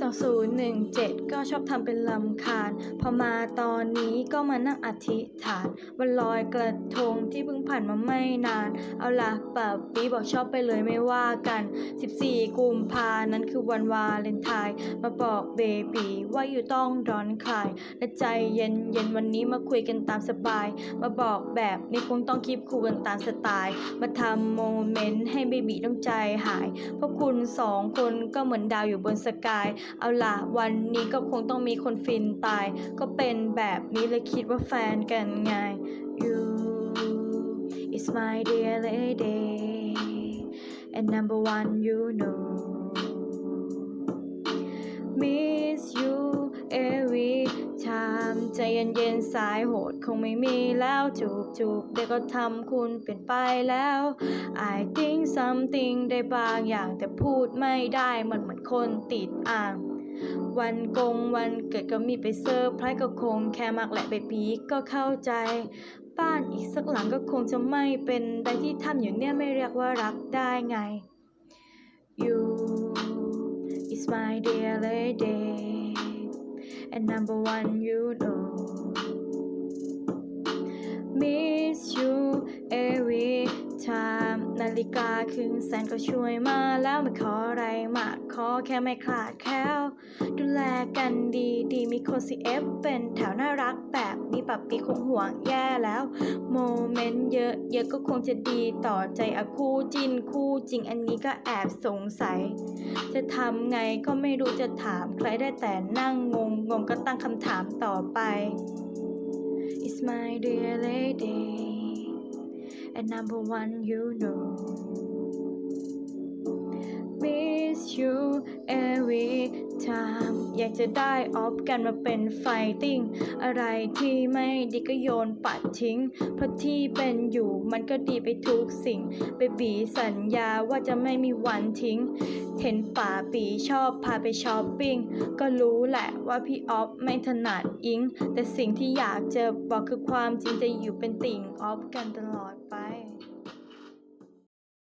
2017 ก็ชอบทำเป็นลำคาญ พอมาตอนนี้ก็มานั่งอธิษฐาน วันลอยกระทงที่เพิ่งผ่านมาไม่นาน เอาล่ะป่าปีบอกชอบไปเลยไม่ว่ากัน 14 กุมภานั้นคือวันวาเลนไทน์มาบอกเบบีว่าอยู่ต้องร้อนคลาย และใจเย็นเย็นวันนี้มาคุยกันตามสบาย มาบอกแบบนี้คงต้องคีบคูกันตามสไตล์ มาทำโมเมนต์ให้เบบีต้องใจหาย เพราะคุณสองคนก็เหมือนดาวอยู่บนสกายเอาล่ะวันนี้ก็คงต้องมีคนฟินตาย ก็เป็นแบบนี้เลยคิดว่าแฟนกันไง You is my dear lady and number one you know time ใจเย็นสายโหดคงไม่มีแล้วจูบจูบเดี๋ยวก็ทำคุณเปลี่ยนไปแล้ว I think something ได้บางอย่างแต่พูดไม่ได้มันเหมือนคนติดอ่างวันกงวันเกิดก็มีไปเซอร์ไพรส์ก็คงแค่มักแหละเบบีก็เข้าใจ บ้านอีกสักหลังก็คงจะไม่เป็นได้ที่ทำอยู่เนี่ยไม่เรียกว่ารักได้ไง You is my dear lady and number one you know. Miss you ติกาครึ่งแสนก็ช่วยมาแล้วไม่ขออะไรมากขอแค่ไม่คลาดแคลวดูแลกันดีดีมีคนซีเอฟเป็นแถวน่ารักแบบนี้ปับปีคงห่วงแย่แล้ว โมเมนต์เยอะเยอะก็คงจะดีต่อใจอะคู่จินคู่จริงอันนี้ก็แอบสงสัย จะทำไงก็ไม่รู้จะถามใครได้แต่นั่งงงงงก็ตั้งคำถามต่อไป It's my dear lady and number one you know. Miss you every อยากจะได้ออฟกันมาเป็นไฟติ้งอะไรที่ไม่ดีก็โยนปัดทิ้ง เพราะที่เป็นอยู่มันก็ดีไปทุกสิ่งเบบีสัญญาว่าจะไม่มีวันทิ้ง เห็นป่าปีชอบพาไปช้อปปิ้งก็รู้แหละว่าพี่ออฟไม่ถนัดอิง แต่สิ่งที่อยากจะบอกคือความจริงจะอยู่เป็นติ่งออฟกันตลอดไป